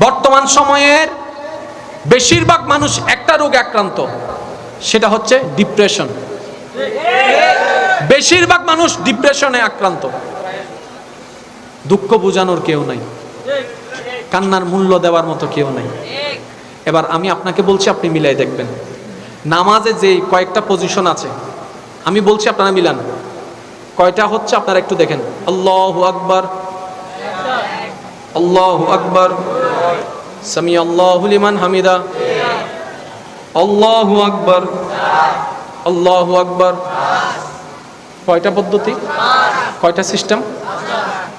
বর্তমান সময়ের বেশিরভাগ মানুষ একটা রোগে আক্রান্ত, সেটা হচ্ছে ডিপ্রেশন বেশিরভাগ মানুষ ডিপ্রেশনে আক্রান্ত। দুঃখ বোঝানোর কেউ নাই। কান্নার মূল্য দেওয়ার মতো কেউ নাই। এবার আমি আপনাকে বলছি, আপনি মিলাই দেখবেন। নামাজে যে কয়েকটা পজিশন আছে, আমি বলছি আপনারা মিলান। কয়টা হচ্ছে আপনারা একটু দেখেন। আল্লাহ আকবার। আল্লাহ আকবার। সামি আল্লাহ লিমান হামিদা। আল্লাহু আকবার। আল্লাহু আকবার। কয়টা পদ্ধতি? কয়টা সিস্টেম?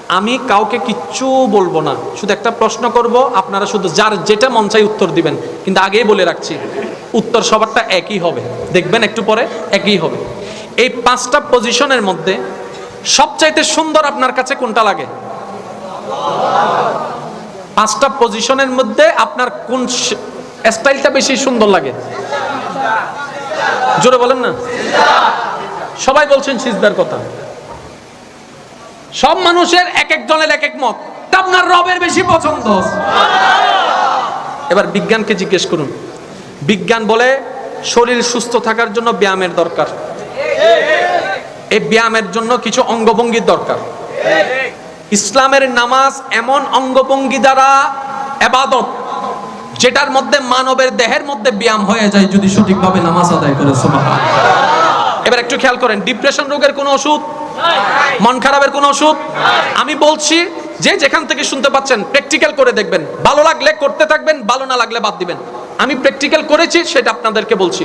আমি কাউকে কিচ্ছু বলব না। শুধু একটা প্রশ্ন করব, আপনারা শুধু যার যেটা মন চাই উত্তর দিবেন। কিন্তু আগেই বলে রাখছি, উত্তর সবারটা একই হবে। দেখবেন একটু পরে একই হবে। এই পাঁচটা পজিশনের মধ্যে সবচাইতে সুন্দর আপনার কাছে কোনটা লাগে? পাঁচটা পজিশনের মধ্যে আপনার কোন স্টাইলটা বেশি সুন্দর লাগে? জোরে বলেন না। সবাই বলছেন সিজদার কথা। সব মানুষের এক এক জনের এক এক মত। আপনার রবের বেশি পছন্দ। এবার বিজ্ঞানকে জিজ্ঞেস করুন। বিজ্ঞান বলে শরীর সুস্থ থাকার জন্য ব্যায়ামের দরকার। এই ব্যায়ামের জন্য কিছু অঙ্গভঙ্গির দরকার। ইসলামের নামাজ এমন অঙ্গভঙ্গি দ্বারা এবাদত, যেটার মধ্যে মানবের দেহের মধ্যে ব্যায়াম হয়ে যায় যদি সঠিকভাবে নামাজ আদায় করে এবার একটু খেয়াল করেন, ডিপ্রেশন রোগের কোনো ওষুধ? মন খারাপের কোনো ওষুধ? আমি বলছি, যে যেখান থেকে শুনতে পাচ্ছেন প্র্যাকটিক্যাল করে দেখবেন। ভালো লাগলে করতে থাকবেন, ভালো না লাগলে বাদ দিবেন। আমি প্র্যাকটিক্যাল করেছি, সেটা আপনাদেরকে বলছি।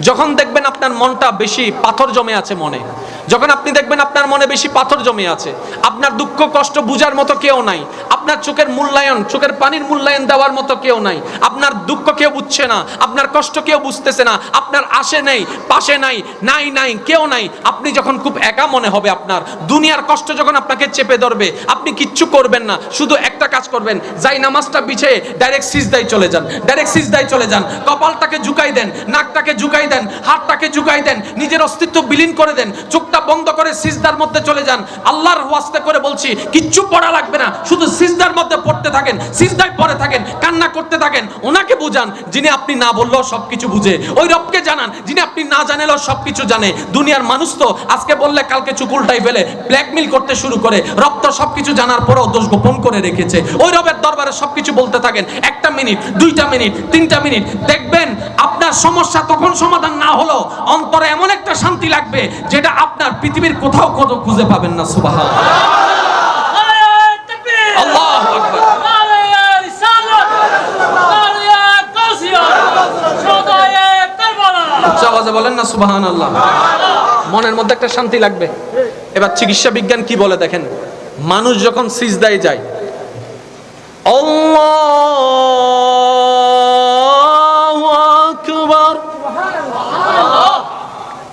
যখন দেখবেন আপনার মনটা বেশি পাথর জমে আছে মনে, যখন আপনি দেখবেন আপনার মনে বেশি পাথর জমে আছে, আপনার দুঃখ কষ্ট বুঝার মতো কেউ নাই আপনার চোখের মূল্যায়ন, চোখের পানির মূল্যায়ন দেওয়ার মতো কেউ নাই। আপনার দুঃখ কেউ বুঝছে না, আপনার কষ্ট কেউ বুঝতেছে না, আপনার আশে নেই, পাশে নাই নাই নাই, কেউ নাই। আপনি যখন খুব একা মনে হবে আপনার, দুনিয়ার কষ্ট যখন আপনাকে চেপে ধরবে, আপনি কিচ্ছু করবেন না, শুধু একটা কাজ করবেন, যাই নামাজটা বিছিয়ে ডাইরেক্ট সিজদায় চলে যান ডাইরেক্ট সিজদায় চলে যান, কপালটাকে ঝুঁকাই দেন, নাকটাকে ঝুঁকাই দেন, হাতটাকে ঝুঁকাই দেন, নিজের অস্তিত্ব বিলীন করে দেন, চোখটা বন্ধ করে সিজদার মধ্যে চলে যান। আল্লাহর ওয়াস্তে করে বলছি, কিচ্ছু পড়া লাগবে না, শুধু সিজদার মধ্যে পড়তে থাকেন, সিজদায় পড়ে থাকেন, কান্না করতে থাকেন, ওনাকে বুঝান যিনি আপনি না বললেও সবকিছু বুঝে। ওই রবকে জানান যিনি আপনি না জানেলেও সবকিছু জানে। দুনিয়ার মানুষ তো আজকে বললে কালকে চুপ উল্টাই ফেলে ব্ল্যাকমেল করতে শুরু করে। রব তো সবকিছু জানার পরেও দোষ গোপন করে রেখেছে। ওই রবের দরবারে সবকিছু বলতে থাকেন। একটা মিনিট, দুইটা মিনিট, তিনটা মিনিট। দেখবেন আপনার সমস্যা তখন সমাধান না হলো অন্তরে এমন একটা শান্তি লাগবে যেটা আপনার পৃথিবীর কোথাও কোথাও খুঁজে পাবেন না সুবাহ আওয়াজে বলেন না সুবাহান আল্লাহ মনের মধ্যে একটা শান্তি লাগবে। এবার চিকিৎসা বিজ্ঞান কি বলে দেখেন? মানুষ যখন সিজদায় যায়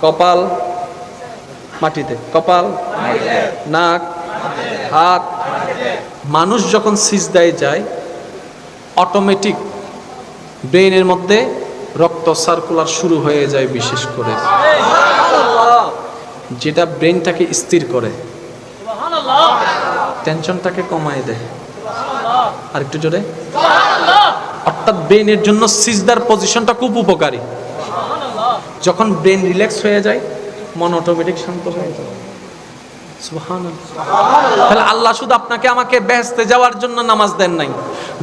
কপাল মাটিতে, কপাল নাক, হাত। মানুষ যখন সিজদায় যায় অটোমেটিক ব্রেনের মধ্যে রক্ত সার্কুলার শুরু হয়ে যায় বিশেষ করে। যেটা ব্রেনটাকে স্থির করে। টেনশনটাকে কমায় দেয়। আর একটু জোরে। অর্থাৎ ব্রেনের জন্য সিজদার পজিশনটা খুব উপকারী। যখন ব্রেন রিল্যাক্স হয়ে যায়, মন অটোমেটিক শান্ত হয়ে যায়। তাহলে আল্লাহ শুধু আপনাকে আমাকে ব্যস্তে যাওয়ার জন্য নামাজ দেন নাই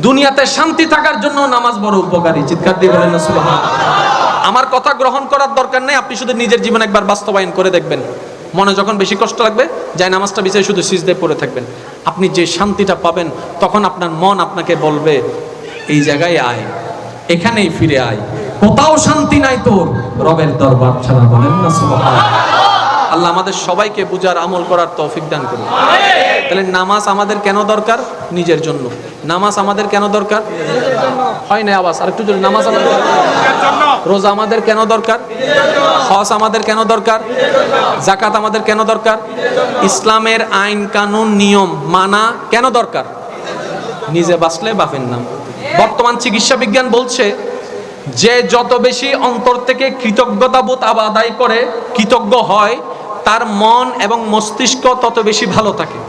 দুনিয়াতে শান্তি থাকার জন্য নামাজ বড় উপকারী। চিৎকার দিয়ে বলেন আমার কথা গ্রহণ করার দরকার নেই আপনি শুধু নিজের জীবনে একবার বাস্তবায়ন করে দেখবেন। মনে যখন বেশি কষ্ট লাগবে যাই নামাজটা বিষয়ে শুধু সিজদে পড়ে থাকবেন। আপনি যে শান্তিটা পাবেন তখন আপনার মন আপনাকে বলবে এই জায়গায় আয় এখানেই ফিরে আয়। কোথাও শান্তি নাই তোর রবের দরবার ছাড়া বলেন না সুবহানাল্লাহ। আল্লাহ আমাদের সবাইকে বুঝার আমল করার তৌফিক দান করুন। তাহলে নামাজ আমাদের কেন দরকার? নিজের জন্য। নামাজ আমাদের কেন দরকার? হয় না আবাস আরেকটু জোরে, নামাজ আমাদের রোজা আমাদের কেন দরকার? হজ আমাদের কেন দরকার? জাকাত আমাদের কেন দরকার? ইসলামের আইন, কানুন, নিয়ম মানা কেন দরকার? নিজে বাঁচলে বাপের নাম। বর্তমান চিকিৎসা বিজ্ঞান বলছে, যে যত বেশি অন্তর থেকে কৃতজ্ঞতাবোধ আদায় করে, কৃতজ্ঞ হয় তার মন এবং মস্তিষ্ক তত বেশি ভালো থাকে।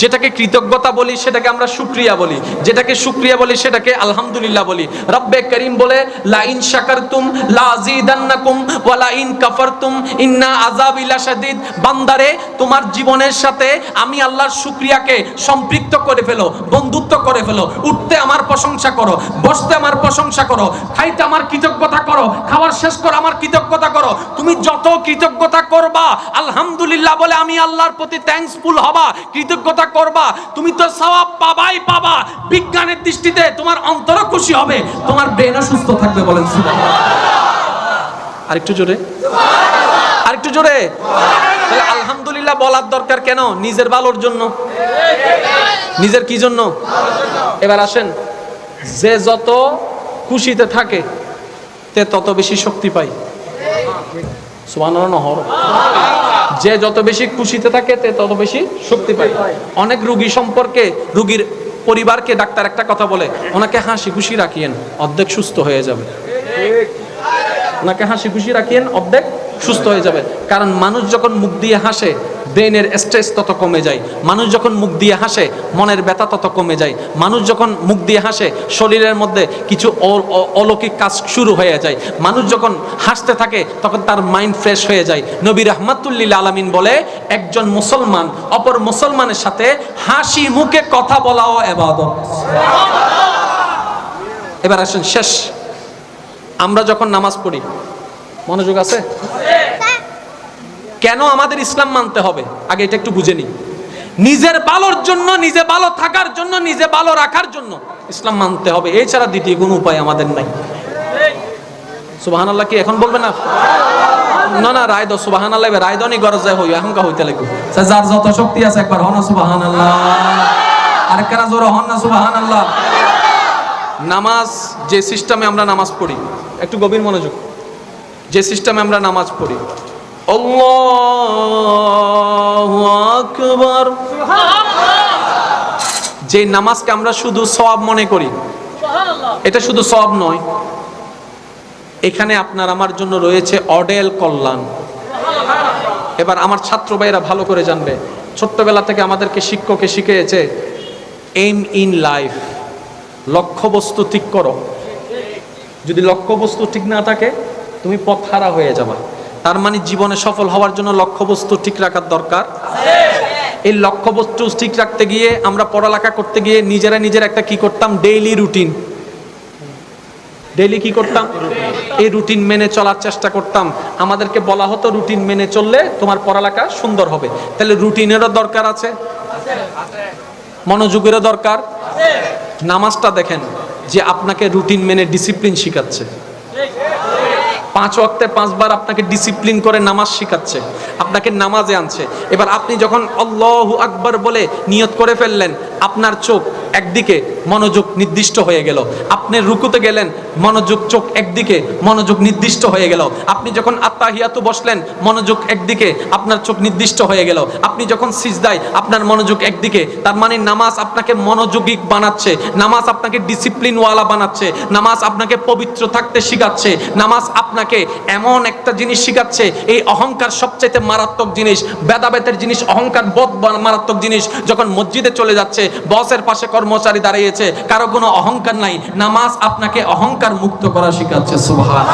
যেটাকে কৃতজ্ঞতা বলি, সেটাকে আমরা শুক্রিয়া বলি। যেটাকে শুক্রিয়া বলি, সেটাকে আলহামদুলিল্লাহ বলি। রব্বে করিম বলে লা ইন শাকারতুম, লা আযীদান্নাকুম, ওয়া লা ইন কাফারতুম, ইন্না আযাবি লাশাদীদ। বান্দারে, তোমার জীবনের সাথে আমি আল্লাহর শুক্রিয়াকে সম্পৃক্ত করে ফেলো, বন্ধুত্ব করে ফেলো। উঠতে আমার প্রশংসা করো, বসতে আমার প্রশংসা করো, খাইতে আমার কৃতজ্ঞতা করো খাবার শেষ করো আমার কৃতজ্ঞতা করো। তুমি যত কৃতজ্ঞতা করবা, আলহামদুলিল্লাহ বলে আমি আল্লাহর প্রতি থ্যাঙ্কসফুল হবা। কৃতজ্ঞতা করবা, তুমি তো সওয়াব পাবাই পাবা। বিজ্ঞানের দৃষ্টিতে তোমার অন্তর খুশি হবে, তোমার ব্রেনও সুস্থ থাকবে বলেন আরেকটু জোরে। আরেকটু জোরে। আলহামদুলিল্লাহ বলার দরকার কেন? নিজের ভালোর জন্য। নিজের কি জন্য? এবার আসেন। যে যত খুশিতে থাকে, তে তত বেশি শক্তি পায়। যে যত বেশি খুশিতে থাকে তে তত বেশি শক্তি পায়। অনেক রুগী সম্পর্কে রুগীর পরিবারকে ডাক্তার একটা কথা বলে ওনাকে হাসি খুশি রাখিয়েন অর্ধেক সুস্থ হয়ে যাবে। ওনাকে হাসি খুশি রাখিয়েন অর্ধেক সুস্থ হয়ে যাবে। কারণ মানুষ যখন মুখ দিয়ে হাসে, ব্রেনের স্ট্রেস তত কমে যায়। মানুষ যখন মুখ দিয়ে হাসে, মনের ব্যথা তত কমে যায়। মানুষ যখন মুখ দিয়ে হাসে, শরীরের মধ্যে কিছু অলৌকিক কাজ শুরু হয়ে যায়। মানুষ যখন হাসতে থাকে, তখন তার মাইন্ড ফ্রেশ হয়ে যায়। নবী রহমাতুল্লিল আলমিন বলে, একজন মুসলমান অপর মুসলমানের সাথে হাসি মুখে কথা বলাও এবার আসেন শেষ আমরা যখন নামাজ পড়ি, মনোযোগ আছে? কেন আমাদের ইসলাম মানতে হবে? আগে এটা একটু বুঝে নিই। নিজের ভালোর জন্য, নিজে ভালো থাকার জন্য, নিজে ভালো রাখার জন্য ইসলাম মানতে হবে। এছাড়া দ্বিতীয় কোনো উপায় আমাদের নাই। সুবাহান কি এখন বলবে না? না না, রায় দো সুবাহান আল্লাহ রায় দনি গরজ যায় হই এখনকার হইতে লাগবে। যার যত শক্তি আছে একবার হন সুবাহান আল্লাহ আরেকটা জোরে হন না সুবাহান আল্লাহ নামাজ, যে সিস্টেমে আমরা নামাজ পড়ি একটু গভীর মনোযোগ। যে সিস্টেমে আমরা নামাজ পড়ি। আকবার। যে নামাজকে আমরা শুধু সওয়াব মনে করি। এটা শুধু সওয়াব নয়। এখানে আপনার আমার জন্য রয়েছে অডেল কল্যাণ। এবার আমার ছাত্র ভাইরা ভালো করে জানবে। ছোট্টবেলা থেকে আমাদেরকে শিক্ষকে শিখিয়েছে এম ইন লাইফ লক্ষ্যবস্তু ঠিক করো। যদি লক্ষ্যবস্তু ঠিক না থাকে, তুমি পথ হারা হয়ে যাবা। তার মানে জীবনে সফল হওয়ার জন্য লক্ষ্যবস্তু ঠিক রাখার দরকার। এই লক্ষ্যবস্তু ঠিক রাখতে গিয়ে, আমরা পড়ালেখা করতে গিয়ে নিজেরা নিজের একটা কি করতাম? ডেইলি রুটিন ডেইলি কি করতাম? এই রুটিন মেনে চলার চেষ্টা করতাম। আমাদেরকে বলা হতো রুটিন মেনে চললে তোমার পড়ালেখা সুন্দর হবে। তাহলে রুটিনেরও দরকার আছে। মনোযোগেরও দরকার। নামাজটা দেখেন। যে আপনাকে রুটিন মেনে ডিসিপ্লিন শিখাচ্ছে। পাঁচ ওয়াক্তে পাঁচবার আপনাকে ডিসিপ্লিন করে নামাজ শিখাচ্ছে, আপনাকে নামাজে আনছে। এবার আপনি যখন আল্লাহু আকবার বলে নিয়ত করে ফেললেন, আপনার চোখ একদিকে মনোযোগ নির্দিষ্ট হয়ে গেল। আপনি রুকুতে গেলেন, মনোযোগ চোখ একদিকে, মনোযোগ নির্দিষ্ট হয়ে গেল। আপনি যখন আত্মাহিয়াতু বসলেন, মনোযোগ একদিকে, আপনার চোখ নির্দিষ্ট হয়ে গেল। আপনি যখন সিজদায়, আপনার মনোযোগ একদিকে, তার মানে নামাজ আপনাকে মনোযোগী বানাচ্ছে, নামাজ আপনাকে ডিসিপ্লিনওয়ালা বানাচ্ছে, নামাজ আপনাকে পবিত্র থাকতে শিখাচ্ছে, নামাজ আপনাকে এমন একটা জিনিস শিখাচ্ছে, এই অহংকার সবচাইতে মারাত্মক জিনিস বেদাবেতের জিনিস, অহংকার বোধ মারাত্মক জিনিস, যখন মসজিদে চলে যাচ্ছে বসের পাশে কর্মচারী দাঁড়িয়েছে কারও কোনো অহংকার নাই। নামাজ আপনাকে অহংকার মুক্ত করা শিখাচ্ছে সুবহান